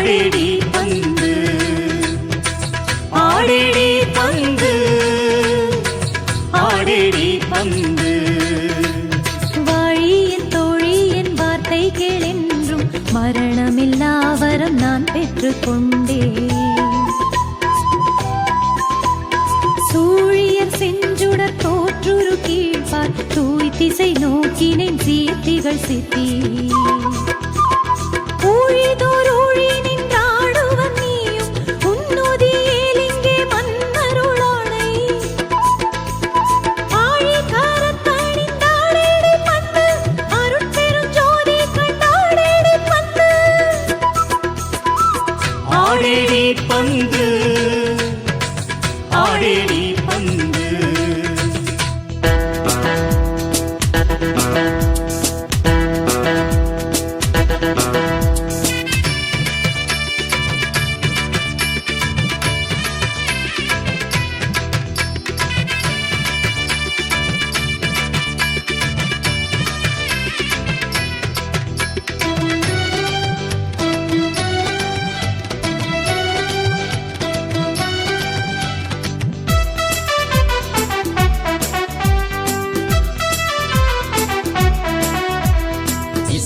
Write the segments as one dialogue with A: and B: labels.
A: பந்து ஆடேடி பந்து. ஆடேடி பந்து. ஆடேடி பந்து.
B: வாழியின் தோழியின் வார்த்தை கேளென்றும் மரணமில்லா வரம் நான் பெற்றுக்கொண்டேன் சூழியர் செஞ்சுடர் தோற்றுரு கீழ்பார் தூய் திசை நோக்கினேன் சீர்த்திகள் சித்தி. ஊழிதோர் ஊழி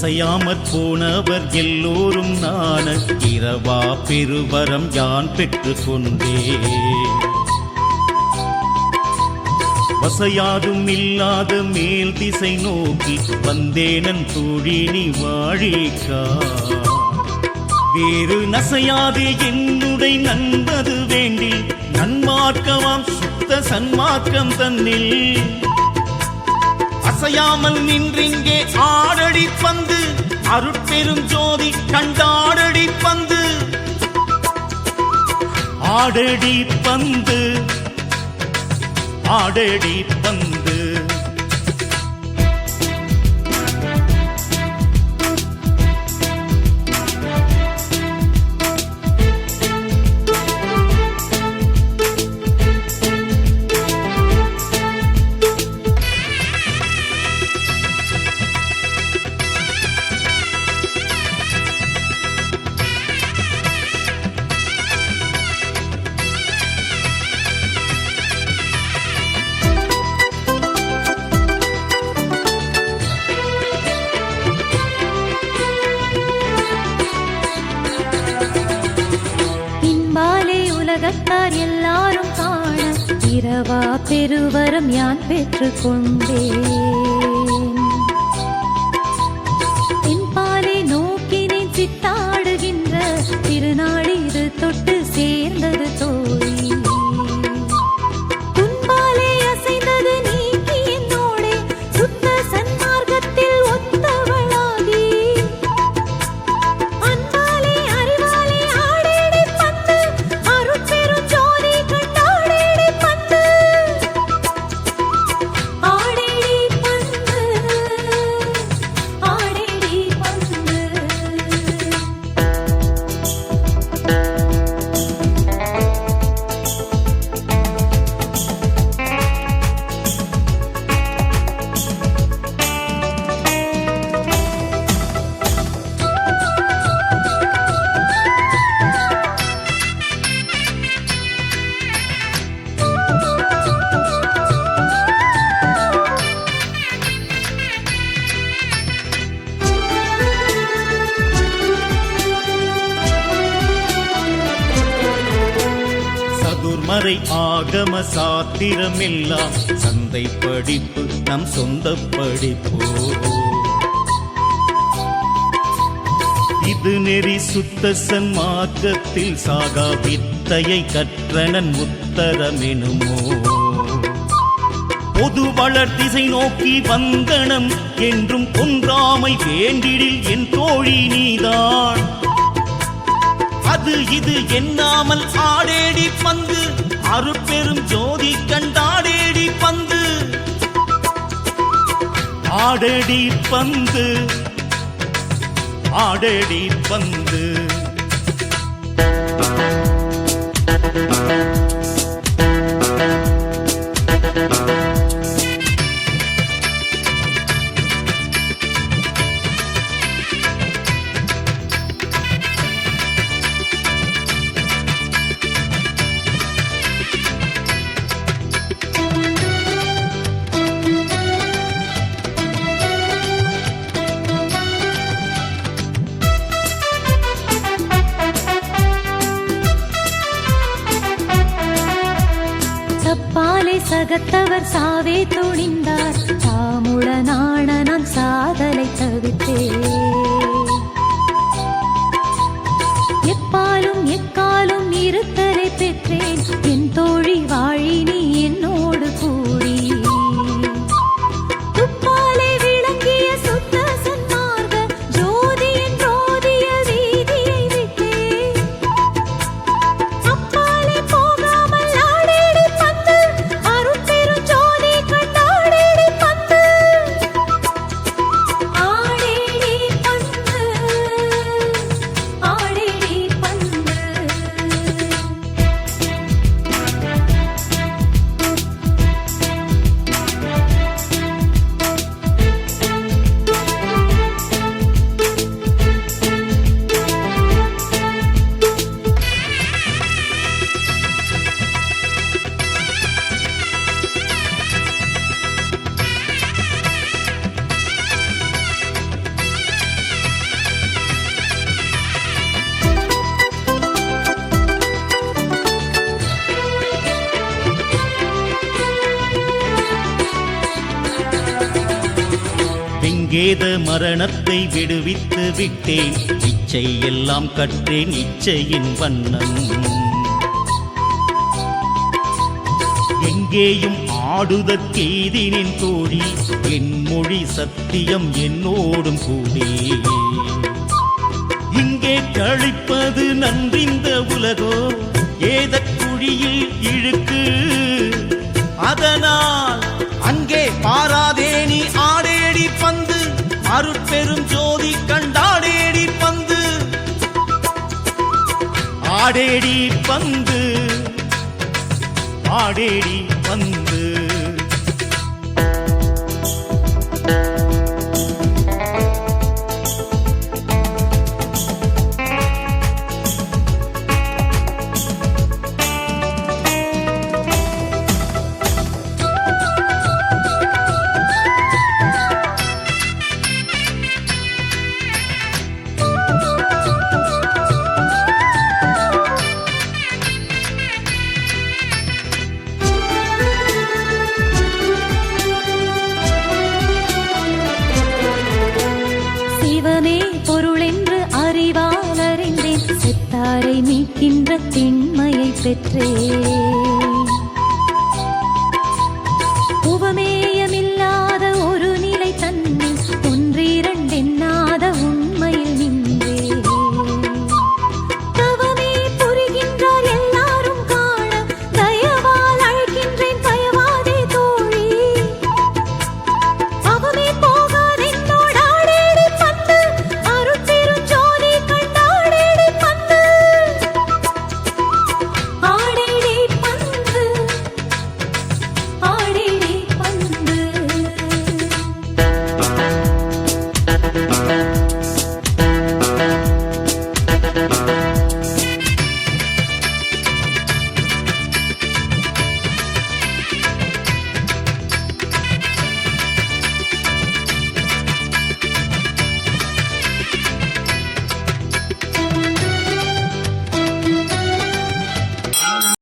A: அசையாமற் போனவர் எல்லோரும் நான இரவா பெருவரம் யான் பெற்று கொண்டே. வசையாதும் இல்லாத மேல் திசை நோக்கி வந்தேனன் தோழினி வாழிக்கா வேறு நசையாது என்னுடை நண்பது வேண்டி நன்மார்க்கமாம் சுத்த சன்மார்க்கம் தன்னில். அசையாமல் நின்றிங்கே ஆடடி பந்து. அருட்பெரும் ஜோதி கண்டாடடி பந்து. ஆடடி பந்து. ஆடடி பந்து.
B: உலகத்தார் எல்லாரும் காண. இரவா பெருவரம் யான் பெற்றுக்கொண்டே.
A: சதுர்மறை ஆகம சாத்திரமெல்லாம் சந்தை படிப்பு நம் சொந்த படிப்போ. இது நெறி சுத்த சன்மார்க்கத்தில் சாகா வித்தையை கற்றனன் உத்தரமெனுமோ பொது வளர் திசை நோக்கி வந்தனம் என்றும் ஒன்றாமை வேண்டிடில் என் தோழி நீதான். அது இது எண்ணாமல் ஆடேடி பந்து. அருட்பெரும் ஜோதி கண்டாடேடி பந்து. ஆடேடி பந்து. ஆடேடி பந்து.
B: Thank you. உலகத்தவர் சாவே தோ
A: கேத மரணத்தை விடுவித்து விட்டேன். இச்சை எல்லாம் கற்றேன் இச்சையின் வண்ணம். எங்கேயும் ஆடுதற்கெய்தினின் தோழி என் மொழி சத்தியம் என்னோடும் கூடி. இங்கே கழிப்பது நன்றிந்த உலகோ ஏதக்குழியில் இழுக்கு. அதனால் அங்கே பாரா அருட்பெரும் ஜோதி கண்டாடேடி பந்து. ஆடேடி பந்து. ஆடேடி பந்து.
B: திண்மையை பெற்றே.